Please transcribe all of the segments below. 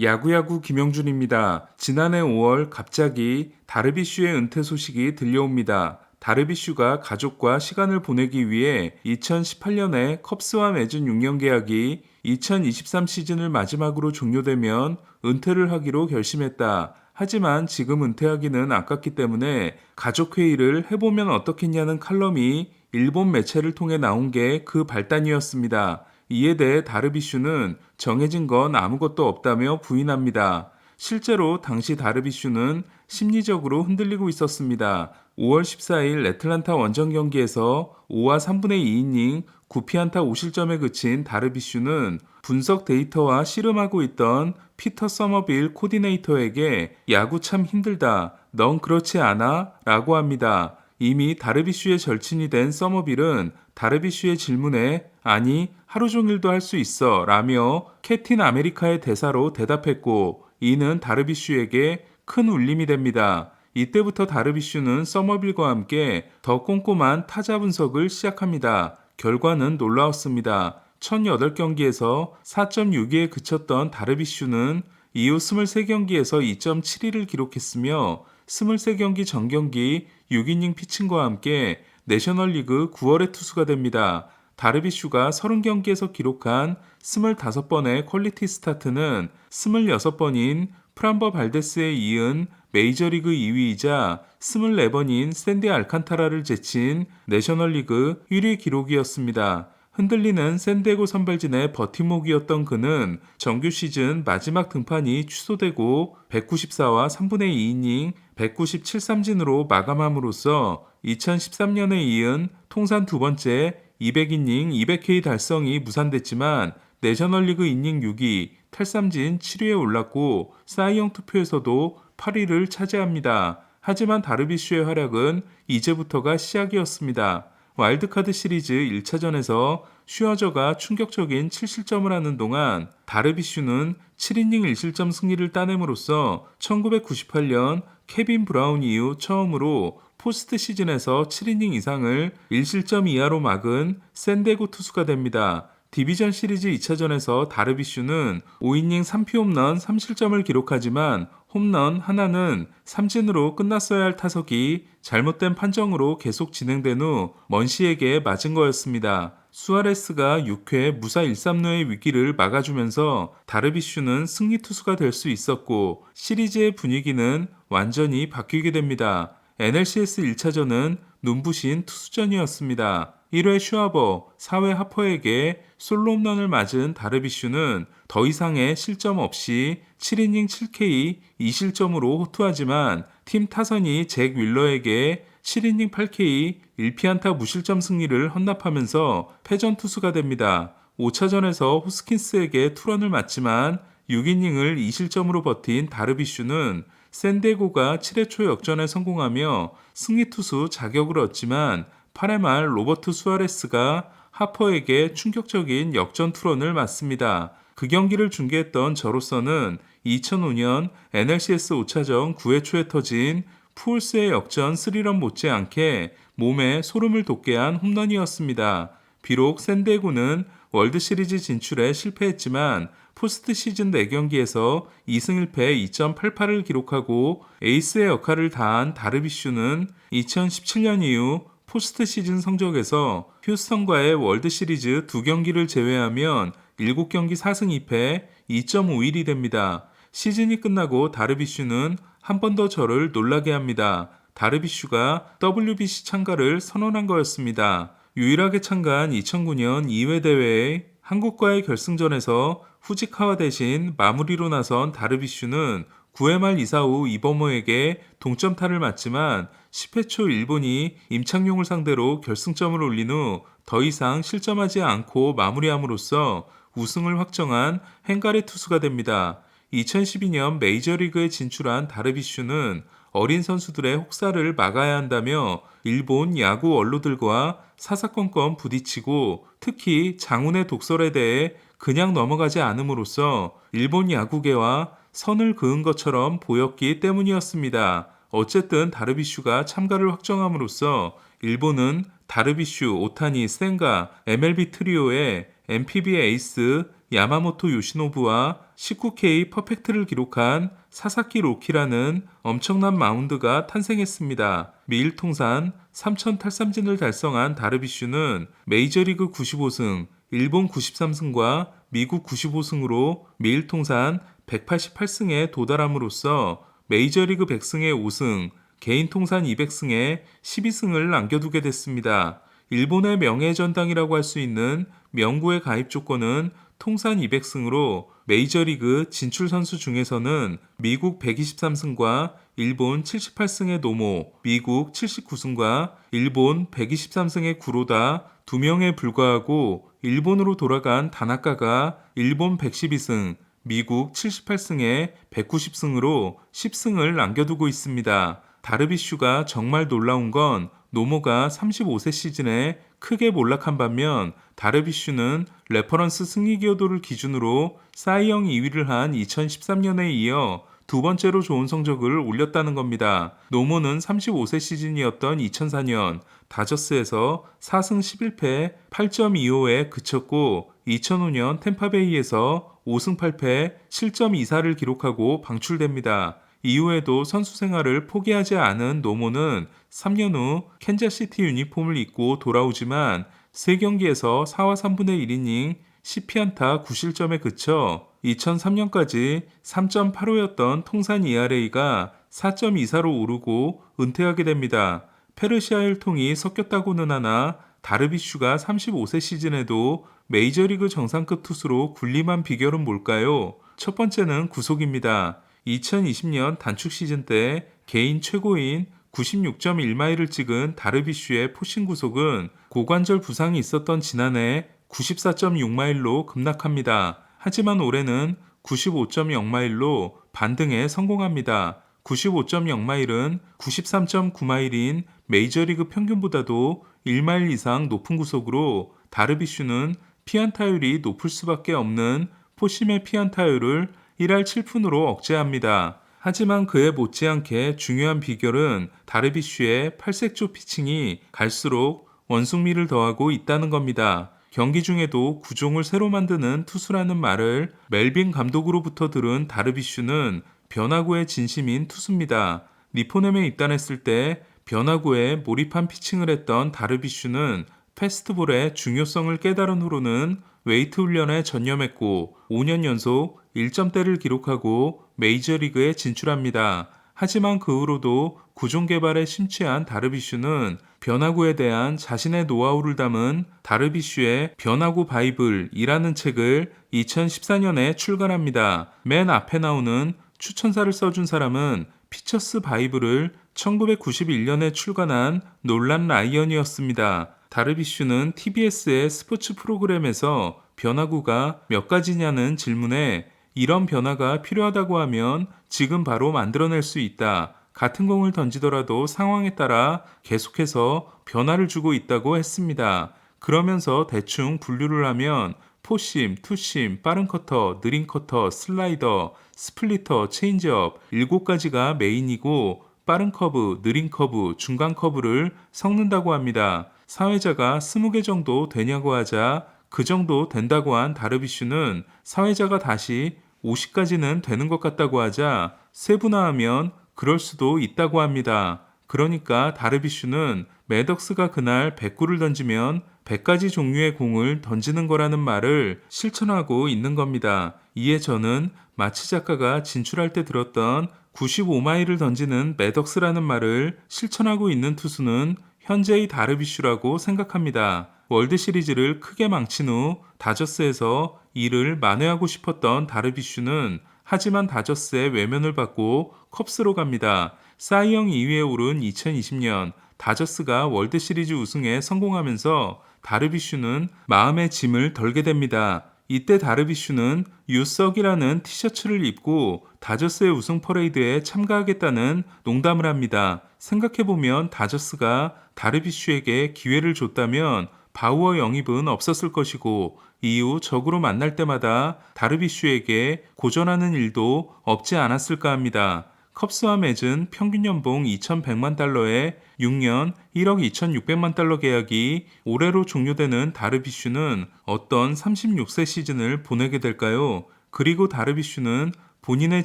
야구야구 김영준입니다. 지난해 5월 갑자기 다르비슈의 은퇴 소식이 들려옵니다. 다르비슈가 가족과 시간을 보내기 위해 2018년에 컵스와 맺은 6년 계약이 2023 시즌을 마지막으로 종료되면 은퇴를 하기로 결심했다. 하지만 지금 은퇴하기는 아깝기 때문에 가족회의를 해보면 어떻겠냐는 칼럼이 일본 매체를 통해 나온 게 그 발단이었습니다. 이에 대해 다르비슈는 정해진 건 아무것도 없다며 부인합니다. 실제로 당시 다르비슈는 심리적으로 흔들리고 있었습니다. 5월 14일 애틀란타 원정 경기에서 5와 3분의 2이닝 9피안타 5실점에 그친 다르비슈는 분석 데이터와 씨름하고 있던 피터 서머빌 코디네이터에게 야구 참 힘들다. 넌 그렇지 않아? 라고 합니다. 이미 다르비슈의 절친이 된 서머빌은 다르비슈의 질문에 아니 하루 종일도 할 수 있어 라며 캡틴 아메리카의 대사로 대답했고 이는 다르비슈에게 큰 울림이 됩니다. 이때부터 다르비슈는 서머빌과 함께 더 꼼꼼한 타자 분석을 시작합니다. 결과는 놀라웠습니다. 1008경기에서 4.62에 그쳤던 다르비슈는 이후 23경기에서 2.72를 기록했으며 23경기 전경기 6이닝 피칭과 함께 내셔널리그 9월의 투수가 됩니다. 다르비슈가 30경기에서 기록한 25번의 퀄리티 스타트는 26번인 프람버 발데스에 이은 메이저리그 2위이자 24번인 샌디 알칸타라를 제친 내셔널리그 1위 기록이었습니다. 흔들리는 샌디에고 선발진의 버팀목이었던 그는 정규 시즌 마지막 등판이 취소되고 194와 3분의 2이닝 197삼진으로 마감함으로써 2013년에 이은 통산 두 번째 200이닝 200K 달성이 무산됐지만 내셔널리그 이닝 6위, 탈삼진 7위에 올랐고 사이영 투표에서도 8위를 차지합니다. 하지만 다르비슈의 활약은 이제부터가 시작이었습니다. 와일드카드 시리즈 1차전에서 슈어저가 충격적인 7실점을 하는 동안 다르비슈는 7이닝 1실점 승리를 따냄으로써 1998년 케빈 브라운 이후 처음으로 포스트 시즌에서 7이닝 이상을 1실점 이하로 막은 샌데고 투수가 됩니다. 디비전 시리즈 2차전에서 다르비슈는 5이닝 3피 홈런 3실점을 기록하지만 홈런 하나는 삼진으로 끝났어야 할 타석이 잘못된 판정으로 계속 진행된 후 먼시에게 맞은 거였습니다. 수아레스가 6회 무사 1-3루의 위기를 막아주면서 다르비슈는 승리 투수가 될 수 있었고 시리즈의 분위기는 완전히 바뀌게 됩니다. NLCS 1차전은 눈부신 투수전이었습니다. 1회 슈아버, 4회 하퍼에게 솔로 홈런을 맞은 다르비슈는 더 이상의 실점 없이 7이닝 7K 2실점으로 호투하지만 팀 타선이 잭 윌러에게 7이닝 8K 1피안타 무실점 승리를 헌납하면서 패전 투수가 됩니다. 5차전에서 호스킨스에게 투런을 맞지만 6이닝을 2실점으로 버틴 다르비슈는 샌데고가 7회 초 역전에 성공하며 승리 투수 자격을 얻지만 8회 말 로버트 수아레스가 하퍼에게 충격적인 역전 투런을 맞습니다. 그 경기를 중계했던 저로서는 2005년 NLCS 5차전 9회 초에 터진 푸울스의 역전 3런 못지않게 몸에 소름을 돋게 한 홈런이었습니다. 비록 샌데고는 월드시리즈 진출에 실패했지만 포스트 시즌 4경기에서 2승 1패 2.88을 기록하고 에이스의 역할을 다한 다르비슈는 2017년 이후 포스트 시즌 성적에서 휴스턴과의 월드 시리즈 두 경기를 제외하면 7경기 4승 2패 2.51이 됩니다. 시즌이 끝나고 다르비슈는 한 번 더 저를 놀라게 합니다. 다르비슈가 WBC 참가를 선언한 거였습니다. 유일하게 참가한 2009년 2회 대회에 한국과의 결승전에서 후지카와 대신 마무리로 나선 다르비슈는 9회 말 이사후 이범호에게 동점타를 맞지만 10회 초 일본이 임창용을 상대로 결승점을 올린 후 더 이상 실점하지 않고 마무리함으로써 우승을 확정한 행가레 투수가 됩니다. 2012년 메이저리그에 진출한 다르비슈는 어린 선수들의 혹사를 막아야 한다며 일본 야구 원로들과 사사건건 부딪히고 특히 장운의 독설에 대해 그냥 넘어가지 않음으로써 일본 야구계와 선을 그은 것처럼 보였기 때문이었습니다. 어쨌든 다르비슈가 참가를 확정함으로써 일본은 다르비슈, 오타니, 센가, MLB 트리오의 MPB 에이스 야마모토 요시노부와 19K 퍼펙트를 기록한 사사키 로키라는 엄청난 마운드가 탄생했습니다. 미일 통산 3천 탈삼진을 달성한 다르비슈는 메이저리그 95승, 일본 93승과 미국 95승으로 미일 통산 188승에 도달함으로써 메이저리그 100승에 5승, 개인 통산 200승에 12승을 남겨두게 됐습니다. 일본의 명예전당이라고 할 수 있는 명구의 가입 조건은 통산 200승으로 메이저리그 진출 선수 중에서는 미국 123승과 일본 78승의 노모, 미국 79승과 일본 123승의 구로다 2명에 불과하고 일본으로 돌아간 다나카가 일본 112승, 미국 78승에 190승으로 10승을 남겨두고 있습니다. 다르비슈가 정말 놀라운 건 노모가 35세 시즌에 크게 몰락한 반면 다르비슈는 레퍼런스 승리 기여도를 기준으로 사이영 2위를 한 2013년에 이어 두 번째로 좋은 성적을 올렸다는 겁니다. 노모는 35세 시즌이었던 2004년 다저스에서 4승 11패 8.25에 그쳤고 2005년 템파베이에서 5승 8패 7.24를 기록하고 방출됩니다. 이후에도 선수 생활을 포기하지 않은 노모는 3년 후 캔자시티 유니폼을 입고 돌아오지만 3경기에서 4와 3분의 1이닝 10피안타 9실점에 그쳐 2003년까지 3.85였던 통산 ERA가 4.24로 오르고 은퇴하게 됩니다. 페르시아 혈통이 섞였다고는 하나 다르비슈가 35세 시즌에도 메이저리그 정상급 투수로 군림한 비결은 뭘까요? 첫 번째는 구속입니다. 2020년 단축 시즌 때 개인 최고인 96.1마일을 찍은 다르비슈의 포신 구속은 고관절 부상이 있었던 지난해 94.6마일로 급락합니다. 하지만 올해는 95.0마일로 반등에 성공합니다. 95.0마일은 93.9마일인 메이저리그 평균보다도 1마일 이상 높은 구속으로 다르비슈는 피안타율이 높을 수밖에 없는 포심의 피안타율을 1할 7푼으로 억제합니다. 하지만 그에 못지않게 중요한 비결은 다르비슈의 팔색조 피칭이 갈수록 원숭미를 더하고 있다는 겁니다. 경기 중에도 구종을 새로 만드는 투수라는 말을 멜빈 감독으로부터 들은 다르비슈는 변화구의 진심인 투수입니다. 니포넴에 입단했을 때 변화구에 몰입한 피칭을 했던 다르비슈는 페스트볼의 중요성을 깨달은 후로는 웨이트 훈련에 전념했고 5년 연속 1점대를 기록하고 메이저리그에 진출합니다. 하지만 그 후로도 구종 개발에 심취한 다르비슈는 변화구에 대한 자신의 노하우를 담은 다르비슈의 변화구 바이블이라는 책을 2014년에 출간합니다. 맨 앞에 나오는 추천사를 써준 사람은 피처스 바이블을 1991년에 출간한 놀란 라이언이었습니다. 다르비슈는 TBS의 스포츠 프로그램에서 변화구가 몇 가지냐는 질문에 이런 변화가 필요하다고 하면 지금 바로 만들어낼 수 있다. 같은 공을 던지더라도 상황에 따라 계속해서 변화를 주고 있다고 했습니다. 그러면서 대충 분류를 하면 포심, 투심, 빠른 커터, 느린 커터, 슬라이더, 스플리터, 체인지업 7가지가 메인이고 빠른 커브, 느린 커브, 중간 커브를 섞는다고 합니다. 사회자가 20개 정도 되냐고 하자 그 정도 된다고 한 다르비슈는 사회자가 다시 50까지는 되는 것 같다고 하자 세분화하면 그럴 수도 있다고 합니다. 그러니까 다르비슈는 매덕스가 그날 100구를 던지면 100가지 종류의 공을 던지는 거라는 말을 실천하고 있는 겁니다. 이에 저는 마치 작가가 진출할 때 들었던 95마일을 던지는 매덕스라는 말을 실천하고 있는 투수는 현재의 다르비슈라고 생각합니다. 월드 시리즈를 크게 망친 후 다저스에서 이를 만회하고 싶었던 다르비슈는 하지만 다저스의 외면을 받고 컵스로 갑니다. 사이영 2위에 오른 2020년 다저스가 월드 시리즈 우승에 성공하면서 다르비슈는 마음의 짐을 덜게 됩니다. 이때 다르비슈는 유석이라는 티셔츠를 입고 다저스의 우승 퍼레이드에 참가하겠다는 농담을 합니다. 생각해보면 다저스가 다르비슈에게 기회를 줬다면 바우어 영입은 없었을 것이고 이후 적으로 만날 때마다 다르비슈에게 고전하는 일도 없지 않았을까 합니다. 컵스와 맺은 평균 연봉 2,100만 달러에 6년 1억 2,600만 달러 계약이 올해로 종료되는 다르비슈는 어떤 36세 시즌을 보내게 될까요? 그리고 다르비슈는 본인의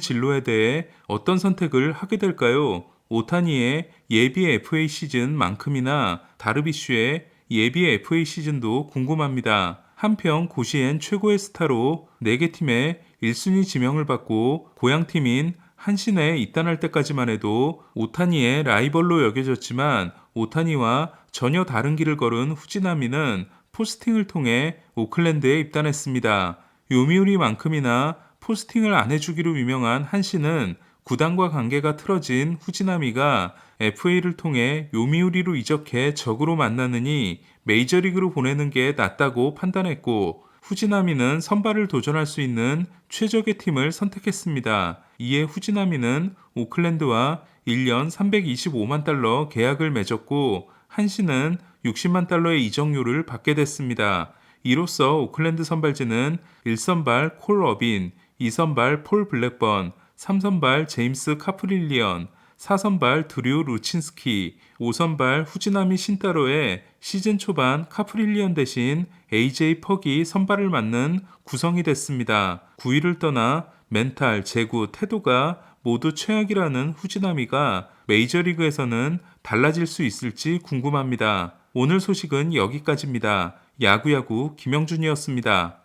진로에 대해 어떤 선택을 하게 될까요? 오타니의 예비 FA 시즌만큼이나 다르비슈의 예비 FA 시즌도 궁금합니다. 한편 고시엔 최고의 스타로 4개 팀의 1순위 지명을 받고 고향팀인 한신에 입단할 때까지만 해도 오타니의 라이벌로 여겨졌지만 오타니와 전혀 다른 길을 걸은 후지나미는 포스팅을 통해 오클랜드에 입단했습니다. 요미우리만큼이나 포스팅을 안 해주기로 유명한 한신은 구단과 관계가 틀어진 후지나미가 FA를 통해 요미우리로 이적해 적으로 만나느니 메이저리그로 보내는 게 낫다고 판단했고 후지나미는 선발을 도전할 수 있는 최적의 팀을 선택했습니다. 이에 후지나미는 오클랜드와 1년 325만 달러 계약을 맺었고 한신은 60만 달러의 이적료를 받게 됐습니다. 이로써 오클랜드 선발진은 1선발 콜 어빈, 2선발 폴 블랙번, 3선발 제임스 카프릴리언, 4선발 드류 루친스키, 5선발 후지나미 신타로의 시즌 초반 카프릴리언 대신 AJ 퍽이 선발을 맡는 구성이 됐습니다. 9위를 떠나 멘탈, 제구, 태도가 모두 최악이라는 후지나미가 메이저리그에서는 달라질 수 있을지 궁금합니다. 오늘 소식은 여기까지입니다. 야구야구 김영준이었습니다.